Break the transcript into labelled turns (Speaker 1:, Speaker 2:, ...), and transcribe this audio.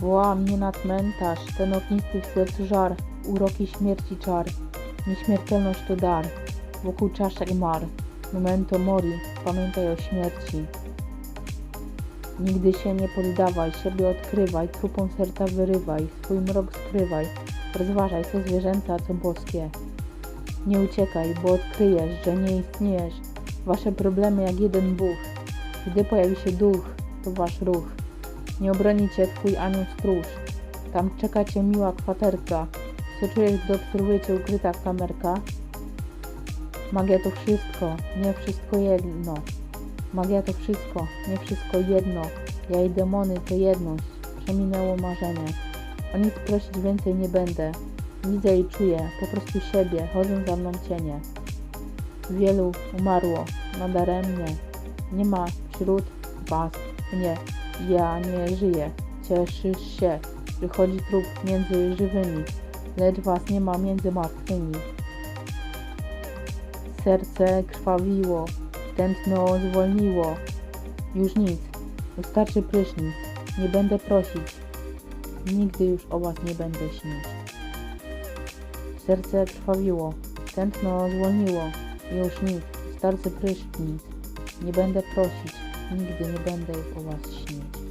Speaker 1: Woła mnie na cmentarz, ten ognisty w sercu żar, uroki śmierci czar. Nieśmiertelność to dar, wokół czaszek mar. Memento mori, pamiętaj o śmierci. Nigdy się nie poddawaj, siebie odkrywaj, trupą serca wyrywaj, swój mrok skrywaj. Rozważaj, co zwierzęce, a co boskie. Nie uciekaj, bo odkryjesz, że nie istniejesz. Wasze problemy jak jeden Bóg. Gdy pojawi się duch, to wasz ruch. Nie obroni cię twój anioł stróż. Tam czeka cię miła kwaterka. Co czujesz, gdy obserwuje cię ukryta kamerka? Magia to wszystko, nie wszystko jedno. Magia to wszystko, nie wszystko jedno. Ja i demony to jedność. Przeminęło marzenie. O nic prosić więcej nie będę. Widzę i czuję, po prostu siebie, chodzą za mną cienie. Wielu umarło, nadaremnie. Nie ma wśród was mnie. Ja nie żyję. Cieszysz się, że chodzi trup między żywymi, lecz was nie ma między martwymi. Serce krwawiło, tętno zwolniło. Już nic, wystarczy prysznic. Nie będę prosić, nigdy już o was nie będę śnić. Serce krwawiło, tętno zwolniło. Już nic, wystarczy prysznic. Nie będę prosić, nigdy nie będę już o was śnić.